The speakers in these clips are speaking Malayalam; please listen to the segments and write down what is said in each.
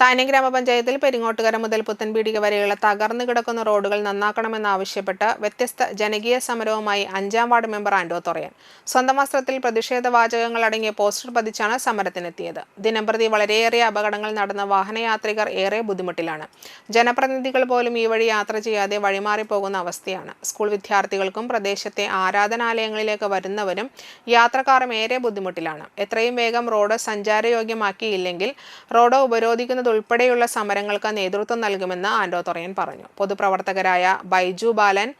താനെ ഗ്രാമപഞ്ചായത്തിൽ പെരിങ്ങോട്ടുകര മുതൽ പുത്തൻപീടിക വരെയുള്ള തകർന്നു കിടക്കുന്ന റോഡുകൾ നന്നാക്കണമെന്നാവശ്യപ്പെട്ട് വ്യത്യസ്ത ജനകീയ സമരവുമായി അഞ്ചാം വാർഡ് മെമ്പർ ആൻഡോ തൊറയൻ. സ്വന്തം വസ്ത്രത്തിൽ പ്രതിഷേധ വാചകങ്ങൾ അടങ്ങിയ പോസ്റ്റർ പതിച്ചാണ് സമരത്തിനെത്തിയത്. ദിനംപ്രതി വളരെയേറെ അപകടങ്ങൾ നടന്ന വാഹനയാത്രികർ ഏറെ ബുദ്ധിമുട്ടിലാണ്. ജനപ്രതിനിധികൾ പോലും ഈ വഴി യാത്ര ചെയ്യാതെ വഴിമാറിപ്പോകുന്ന അവസ്ഥയാണ്. സ്കൂൾ വിദ്യാർത്ഥികൾക്കും പ്രദേശത്തെ ആരാധനാലയങ്ങളിലേക്ക് വരുന്നവരും യാത്രക്കാരും ഏറെ ബുദ്ധിമുട്ടിലാണ്. എത്രയും വേഗം റോഡ് സഞ്ചാരയോഗ്യമാക്കിയില്ലെങ്കിൽ റോഡ് ഉപരോധിക്കുന്നതുൾപ്പെടെയുള്ള സമരങ്ങൾക്ക് നേതൃത്വം നൽകുമെന്ന് ആൻഡോ തൊറയൻ പറഞ്ഞു. പൊതുപ്രവർത്തകരായ Baiju Balan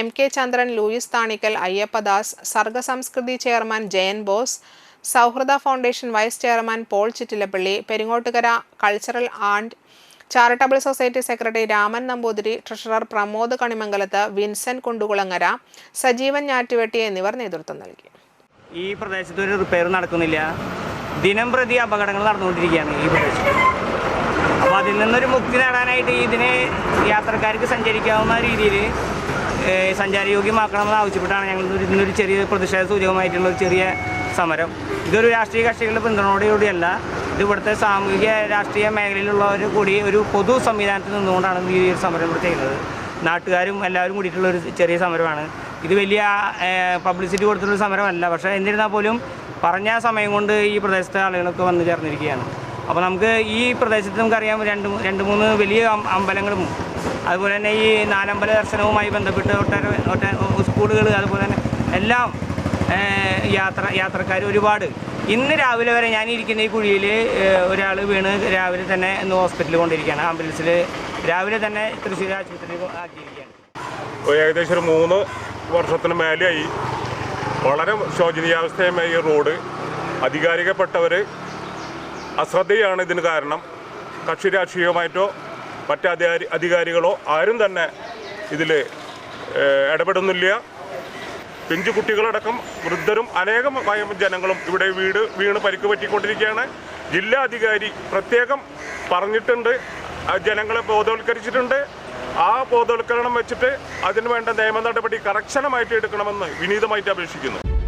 M K Chandran Louis Thanikkal Ayyappadas Sargasamskriti chairman Jayan Bose Souhrida foundation vice chairman Paul Chittilappilly Peringottukara cultural and charitable society secretary Raman Namboothiri treasurer Pramod Kanimangalath Vincent Kundukulangara Sajeevan Njattuvetti എന്നിവർ നേതൃത്വം നൽകി. ഈ പ്രദേശത്ത് ഒരു റിപ്പയർ നടക്കുന്നില്ല. ദിനം പ്രതി അപകടങ്ങൾ നടന്നുകൊണ്ടിരിക്കുകയാണ് ഈ പ്രദേശത്ത്. അപ്പോൾ അതിൽ നിന്നൊരു മുക്തി നേടാനായിട്ട് ഇതിനെ യാത്രക്കാർക്ക് സഞ്ചരിക്കാവുന്ന രീതിയിൽ സഞ്ചാരയോഗ്യമാക്കണമെന്ന് ആവശ്യപ്പെട്ടാണ് ഞങ്ങൾ ഇന്നൊരു ചെറിയ പ്രതിഷേധ സൂചകമായിട്ടുള്ള ഒരു ചെറിയ സമരം. ഇതൊരു രാഷ്ട്രീയ കക്ഷികളുടെ പിന്തുണയോടുകൂടിയല്ല ഇത് ഇവിടുത്തെ സാമൂഹിക രാഷ്ട്രീയ മേഖലയിലുള്ളവർ കൂടി ഒരു പൊതു സംവിധാനത്തിൽ നിന്നുകൊണ്ടാണ് ഈ ഒരു സമരം ഇവിടെ ചെയ്യുന്നത്. നാട്ടുകാരും എല്ലാവരും കൂടിയിട്ടുള്ള ഒരു ചെറിയ സമരമാണ്. ഇത് വലിയ പബ്ലിസിറ്റി കൊടുത്തുള്ള സമരമല്ല. പക്ഷേ എന്നിരുന്നാൽ പോലും പറഞ്ഞ സമയം കൊണ്ട് ഈ പ്രദേശത്തെ ആളുകളൊക്കെ വന്നു ചേർന്നിരിക്കുകയാണ്. അപ്പോൾ നമുക്ക് ഈ പ്രദേശത്ത് നമുക്കറിയാം രണ്ട് രണ്ട് മൂന്ന് വലിയ അമ്പലങ്ങളും. അതുപോലെ തന്നെ ഈ നാലമ്പല ദർശനവുമായി ബന്ധപ്പെട്ട് ഒട്ടേറെ ഒട്ടേ സ്കൂളുകൾ അതുപോലെ തന്നെ എല്ലാം യാത്ര യാത്രക്കാർ ഒരുപാട്. ഇന്ന് രാവിലെ വരെ ഞാൻ ഇരിക്കുന്ന ഈ കുഴിയിൽ ഒരാൾ വീണ് രാവിലെ തന്നെ ഇന്ന് ഹോസ്പിറ്റലിൽ കൊണ്ടിരിക്കുകയാണ്. ആംബുലൻസിൽ രാവിലെ തന്നെ തൃശ്ശൂർ ആശുപത്രിയിൽ ആക്കിയിരിക്കുകയാണ്. ഏകദേശം ഒരു മൂന്ന് വർഷത്തിന് മേലെയായി. വളരെ ശോചനീയാവസ്ഥയുമായി ഈ റോഡ്. അധികാരികപ്പെട്ടവർ അശ്രദ്ധയാണ് ഇതിന് കാരണം. കക്ഷി രാഷ്ട്രീയമായിട്ടോ മറ്റ് അധികാരി അധികാരികളോ ആരും തന്നെ ഇതിൽ ഇടപെടുന്നില്ല. പിഞ്ചു കുട്ടികളടക്കം വൃദ്ധരും അനേകം ഭയം ജനങ്ങളും ഇവിടെ വീട് വീണ് പരിക്ക് പറ്റിക്കൊണ്ടിരിക്കുകയാണ് ജില്ലാ അധികാരി പ്രത്യേകം പറഞ്ഞിട്ടുണ്ട്. ജനങ്ങളെ ബോധവൽക്കരിച്ചിട്ടുണ്ട്. ആ ബോധവൽക്കരണം വെച്ചിട്ട് അതിനുവേണ്ട നിയമ നടപടി കർശനമായിട്ട് എടുക്കണമെന്ന് വിനീതമായിട്ട് അപേക്ഷിക്കുന്നു.